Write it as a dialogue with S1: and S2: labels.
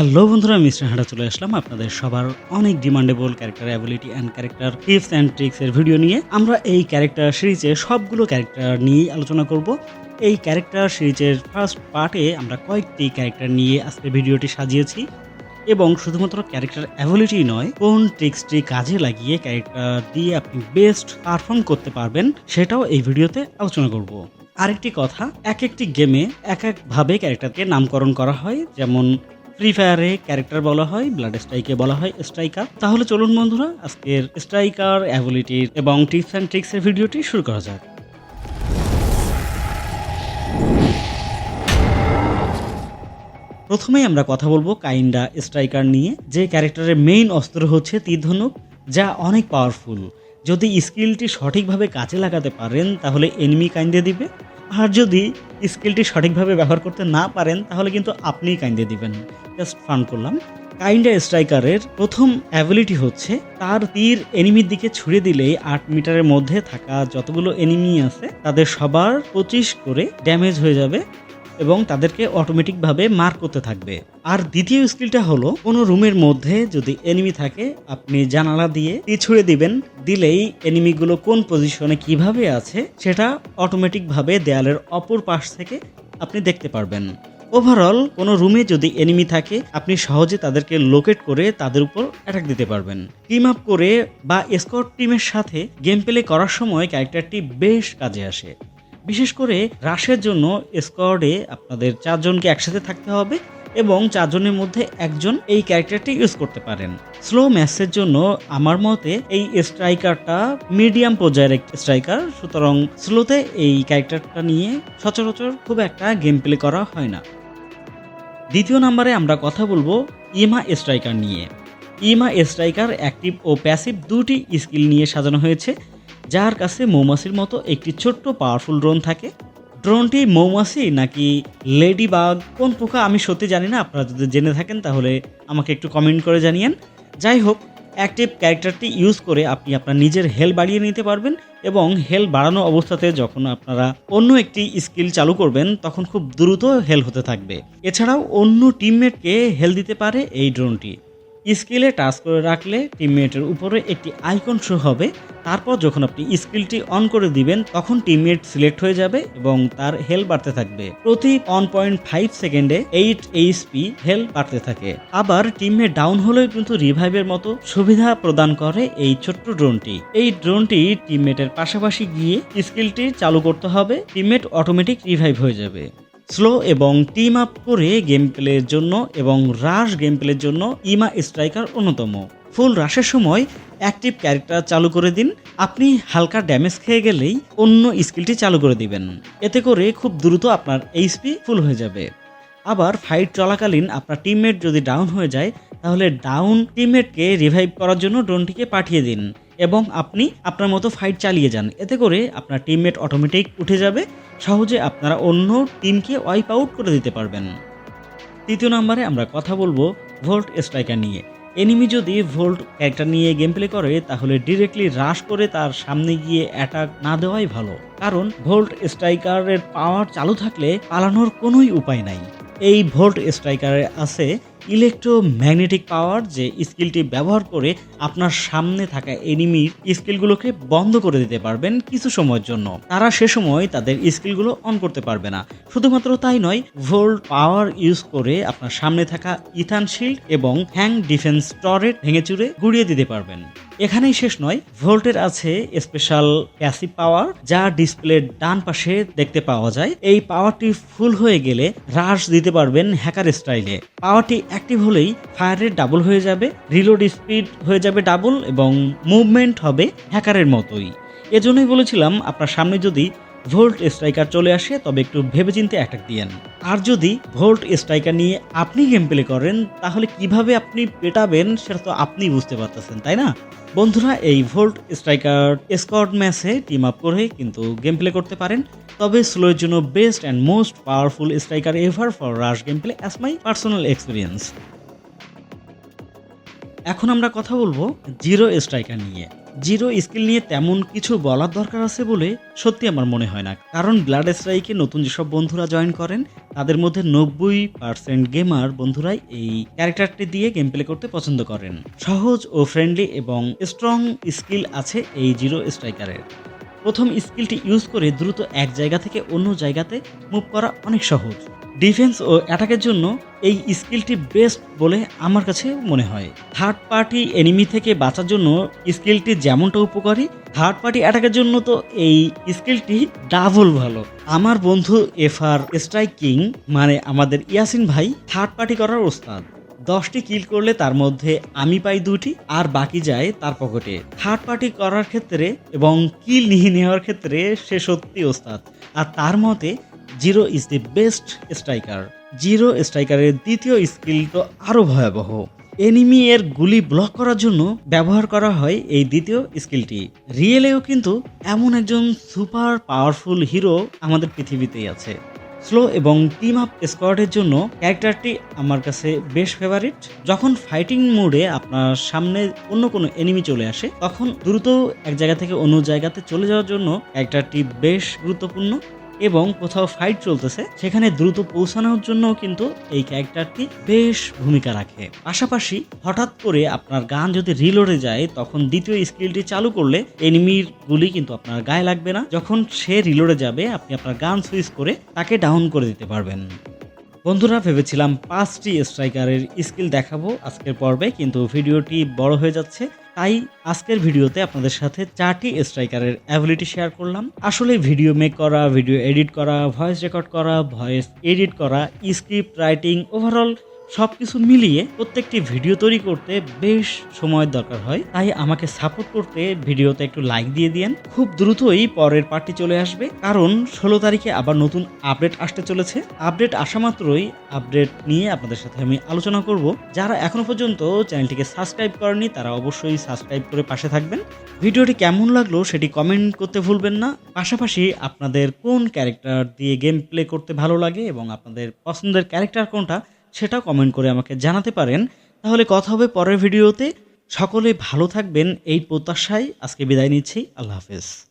S1: Hello বন্ধুরা mister হাঁটা চলে আসলাম। আপনাদের সবার অনেক demandable character ability and character tips and tricks এর ভিডিও নিয়ে। আমরা এই ক্যারেক্টার সিরিজে সবগুলো ক্যারেক্টার নিয়েই আলোচনা করব। এই ক্যারেক্টার সিরিজের ফার্স্ট পার্টে আমরা কয়েকটি ক্যারেক্টার নিয়ে আজকে ভিডিওটি সাজিয়েছি এবং শুধুমাত্র ক্যারেক্টার অ্যাবিলিটি নয়, কোন ট্রিক্সটি কাজে লাগিয়ে ক্যারেক্টার দিয়ে আপনি বেস্ট পারফর্ম করতে পারবেন সেটাও এই ভিডিওতে আলোচনা করব। আরেকটি কথা এক একটি গেমে এক একভাবে ক্যারেক্টারকে নামকরণ করা হয়। যেমন ফ্রি ফায়ারে ক্যারেক্টার বলা হয় ব্লাড স্ট্রাইকে বলা হয় স্ট্রাইকার তাহলে চলুন বন্ধুরা, আজকের স্ট্রাইকার অ্যাবিলিটির এবং টিপস অ্যান্ড ট্রিক্সের ভিডিওটি শুরু করা যাক। প্রথমেই আমরা কথা বলব কাইন্ডা স্ট্রাইকার নিয়ে, যে ক্যারেক্টারের মেইন অস্ত্র হচ্ছে তীর ধনুক, যা অনেক পাওয়ারফুল যদি স্কিলটি সঠিকভাবে কাজে লাগাতে পারেন, তাহলে এনিমি কাইন্দে দিবে। আর যদি স্কিলটি সঠিকভাবে ব্যবহার করতে না পারেন, তাহলে কিন্তু আপনিই কাইন্দে দিবেন। জাস্ট ফান করলাম। কাইন্ডা স্ট্রাইকারের প্রথম অ্যাবিলিটি হচ্ছে, তার তীর এনিমির দিকে ছুড়ে দিলেই আট মিটারের মধ্যে থাকা যতগুলো এনিমি আছে, তাদের সবার পঁচিশ করে ড্যামেজ হয়ে যাবে। এবং তাদেরকে অটোমেটিকভাবে মার করতে থাকবে। আর দ্বিতীয় স্কিলটা হলো, কোনো রুমের মধ্যে যদি এনিমি থাকে, আপনি জানালা দিয়ে তীর ছুড়ে দিবেন, দিলেই এনিমিগুলো কোন পজিশনে কীভাবে আছে, সেটা অটোমেটিকভাবে দেয়ালের অপর পাশ থেকে আপনি দেখতে পারবেন। ওভারঅল কোনো রুমে যদি এনিমি থাকে, আপনি সহজে তাদেরকে লোকেট করে তাদের উপর অ্যাটাক দিতে পারবেন। টিম আপ করে বা স্কোয়াড টিমের সাথে গেম প্লে করার সময় ক্যারেক্টারটি বেশ কাজে আসে। বিশেষ করে রাশের জন্য স্কোয়াডে আপনাদের চারজনকে একসাথে থাকতে হবে এবং চারজনের মধ্যে একজন এই ক্যারেক্টারটি ইউজ করতে পারেন। স্লো ম্যাচের জন্য আমার মতে এই স্ট্রাইকারটা মিডিয়াম পর্যায়ের স্ট্রাইকার সুতরাং স্লোতে এই ক্যারেক্টারটা নিয়ে সচরাচর খুব একটা গেম প্লে করা হয় না। দ্বিতীয় নাম্বারে আমরা কথা বলব ইমা স্ট্রাইকার নিয়ে। ইমা স্ট্রাইকার অ্যাক্টিভ ও প্যাসিভ দুটি স্কিল নিয়ে সাজানো হয়েছে। যার কাছে মৌমাছির মতো একটি ছোট্ট পাওয়ারফুল ড্রোন থাকে। ড্রোনটি মৌমাছি নাকি লেডি বাগ কোন পোকা? আমি সত্যি জানি না। আপনারা যদি জেনে থাকেন, তাহলে আমাকে একটু কমেন্ট করে জানিয়েন। যাই হোক অ্যাক্টিভ ক্যারেক্টারটি ইউজ করে আপনি আপনার নিজের হেল বাড়িয়ে নিতে পারবেন এবং হেল বাড়ানো অবস্থাতে যখন আপনারা অন্য একটি স্কিল চালু করবেন, তখন খুব দ্রুত হেল হতে থাকবে। এছাড়াও অন্য টিমমেটকে হেল দিতে পারে এই ড্রোনটি স্কিলে টাচ করে রাখলে টিমমেটের উপরে একটি আইকন শো হবে। তারপর যখন আপনি স্কিলটি অন করে দিবেন, তখন টিমমেট সিলেক্ট হয়ে যাবে এবং তার হেল বাড়তে থাকবে। প্রতি ওয়ান পয়েন্ট ফাইভ সেকেন্ডে এইট এইচপি হেল বাড়তে থাকে। আবার টিমমেট ডাউন হলেও কিন্তু রিভাইভের মতো সুবিধা প্রদান করে এই ছোট্ট ড্রোনটি। এই ড্রোনটি টিমমেটের পাশাপাশি গিয়ে স্কিলটি চালু করতে হবে। টিমমেট অটোমেটিক রিভাইভ হয়ে যাবে। স্লো এবং টিম আপ করে গেম প্লের জন্য এবং রাশ গেম প্লের জন্য ইমা স্ট্রাইকার অন্যতম। ফুল রাশের সময় অ্যাক্টিভ ক্যারেক্টার চালু করে দিন। আপনি হালকা ড্যামেজ খেয়ে গেলেই অন্য স্কিলটি চালু করে দিবেন। এতে করে খুব দ্রুত আপনার এইচপি ফুল হয়ে যাবে। আবার ফাইট চলাকালীন আপনার টিমমেট যদি ডাউন হয়ে যায়, তাহলে ডাউন টিমমেটকে রিভাইভ করার জন্য ড্রোনটিকে পাঠিয়ে দিন। এবং আপনি আপনার মতো ফাইট চালিয়ে যান। এতে করে আপনার টিমমেট অটোমেটিক উঠে যাবে। সহজে আপনারা অন্য টিমকে ওয়াইপ আউট করে দিতে পারবেন। তৃতীয় নম্বরে আমরা কথা বলব ভোল্ট স্ট্রাইকার নিয়ে। এনিমি যদি ভোল্ট ক্যারেক্টার নিয়ে গেম প্লে করে, তাহলে ডিরেক্টলি রাশ করে তার সামনে গিয়ে অ্যাটাক না দেওয়াই ভালো। কারণ ভোল্ট স্ট্রাইকারের পাওয়ার চালু থাকলে পালানোর কোনোই উপায় নাই। এই ভোল্ট স্ট্রাইকারে আছে ইলেকট্রোম্যাগনেটিক পাওয়ার যে স্কিলটি ব্যবহার করে আপনার সামনে থাকা এনিমির স্কিলগুলোকে বন্ধ করে দিতে পারবেন কিছু সময়ের জন্য। তারা সে সময় তাদের স্কিলগুলো অন করতে পারবে না। শুধুমাত্র তাই নয় ভোল্ট পাওয়ার ইউজ করে আপনার সামনে থাকা ইথান শিল্ড এবং হ্যাং ডিফেন্স টরেট ভেঙে চুরে গুড়িয়ে দিতে পারবেন। এখানেই শেষ নয় ভোল্টের আছে স্পেশাল প্যাসিভ পাওয়ার যা ডিসপ্লের ডান পাশে দেখতে পাওয়া যায়। এই পাওয়ারটি ফুল হয়ে গেলে হ্রাস দিতে পারবেন হ্যাকার স্টাইলে পাওয়ারটি অ্যাক্টিভ হলেই ফায়ার রেট ডাবল হয়ে যাবে রিলোড স্পিড হয়ে যাবে ডাবল এবং মুভমেন্ট হবে হ্যাকারের মতোই। এজন্যই বলেছিলাম, আপনার সামনে যদি ভোল্ট স্ট্রাইকার চলে আসে, তবে একটু ভেবেচিন্তে অ্যাটাক দিয়েন। আর যদি ভোল্ট স্ট্রাইকার নিয়ে আপনি গেম প্লে করেন, তাহলে কীভাবে আপনি পেটাবেন সেটা তো আপনি বুঝতে পারতেছেন, তাই না? বন্ধুরা, এই ভোল্ট স্ট্রাইকার স্কোয়াড ম্যাচে টিম আপ করে কিন্তু গেম প্লে করতে পারেন, তবে স্লোয়ের জন্য best and most powerful striker ever for rush game play as my personal experience এখন আমরা কথা বলব জিরো স্ট্রাইকার নিয়ে। জিরো স্কিল নিয়ে তেমন কিছু বলার দরকার আছে বলে সত্যি আমার মনে হয় না। কারণ ব্লাড স্ট্রাইকে নতুন যেসব বন্ধুরা জয়েন করেন, তাদের মধ্যে নব্বই পার্সেন্ট গেমার বন্ধুরাই এই ক্যারেক্টারটি দিয়ে গেম প্লে করতে পছন্দ করেন। সহজ ও ফ্রেন্ডলি এবং স্ট্রং স্কিল আছে এই জিরো স্ট্রাইকারের। প্রথম স্কিলটি ইউজ করে দ্রুত এক জায়গা থেকে অন্য জায়গাতে মুভ করা অনেক সহজ। ডিফেন্স ও অ্যাটাকের জন্য এই স্কিলটি বেস্ট বলে আমার কাছে মনে হয়। থার্ড পার্টি এনিমি থেকে বাঁচার জন্য স্কিলটি যেমনটা উপকারী, থার্ড পার্টি অ্যাটাকের জন্য তো এই স্কিলটি ডাবল ভালো। আমার বন্ধু এফআর স্ট্রাইক মানে আমাদের ইয়াসিন ভাই, থার্ড পার্টি করার ওস্তাদ। দশটি কিল করলে তার মধ্যে আমি পাই দুটি, আর বাকি যায় তার পকেটে। থার্ড পার্টি করার ক্ষেত্রে এবং কিল নিয়ে নেওয়ার ক্ষেত্রে সে সত্যি ওস্তাদ। আর তার মতে zero is the best striker zero স্ট্রাইকারের দ্বিতীয় স্কিল তো আরও ভয়াবহ। এনিমি এর গুলি ব্লক করার জন্য ব্যবহার করা হয় এই দ্বিতীয় স্কিলটি রিয়েলেও কিন্তু এমন একজন সুপার পাওয়ারফুল হিরো আমাদের পৃথিবীতেই আছে। স্লো এবং টিম আপ স্কোয়াডের জন্য ক্যারেক্টারটি আমার কাছে বেশ ফেভারিট যখন ফাইটিং মোডে আপনার সামনে অন্য কোনো এনিমি চলে আসে, তখন দ্রুত এক জায়গা থেকে অন্য জায়গাতে চলে যাওয়ার জন্য ক্যারেক্টারটি বেশ গুরুত্বপূর্ণ। এবং কোথাও ফাইট চলতেছে, সেখানে দ্রুত পৌঁছানোর জন্য কিন্তু এই ক্যারেক্টারটি বেশ ভূমিকা রাখে। পাশাপাশি হঠাৎ করে আপনার গান যদি রিলোডে যায়, তখন দ্বিতীয় স্কিলটি চালু করলে এনিমির গুলি কিন্তু আপনার গায়ে লাগবে না। যখন সে রিলোডে যাবে, আপনি আপনার গান সুইচ করে তাকে ডাউন করে দিতে পারবেন। বন্ধুরা, ভেবেছিলাম পাঁচটি স্ট্রাইকারের স্কিল দেখাবো আজকের পর্বে, কিন্তু ভিডিওটি বড় হয়ে যাচ্ছে। তাই আজকের ভিডিওতে আপনাদের সাথে চারটি স্ট্রাইকারের অ্যাবিলিটি শেয়ার করলাম। আসলে ভিডিও মেক করা, ভিডিও এডিট করা, ভয়েস রেকর্ড করা, ভয়েস এডিট করা, স্ক্রিপ্ট রাইটিং, ওভারঅল সব কিছু মিলিয়ে প্রত্যেকটি ভিডিও তৈরি করতে বেশ সময়ের দরকার হয়। তাই আমাকে সাপোর্ট করতে ভিডিওতে একটু লাইক দিয়ে দিয়েন। খুব দ্রুতই পরের পার্টি চলে আসবে। কারণ ষোলো তারিখে আবার নতুন আপডেট আসতে চলেছে। আপডেট আসা মাত্রই আপডেট নিয়ে আপনাদের সাথে আমি আলোচনা করব। যারা এখনও পর্যন্ত চ্যানেলটিকে সাবস্ক্রাইব করেনি তারা অবশ্যই সাবস্ক্রাইব করে পাশে থাকবেন। ভিডিওটি কেমন লাগল সেটি কমেন্ট করতে ভুলবেন না। পাশাপাশি আপনাদের কোন ক্যারেক্টার দিয়ে গেম প্লে করতে ভালো লাগে এবং আপনাদের পছন্দের ক্যারেক্টার কোনটা সেটা কমেন্ট করে আমাকে জানাতে পারেন। তাহলে কথা হবে পরের ভিডিওতে। সকলে ভালো থাকবেন, এই প্রত্যাশায় আজকে বিদায় নিচ্ছি। আল্লাহ হাফেজ।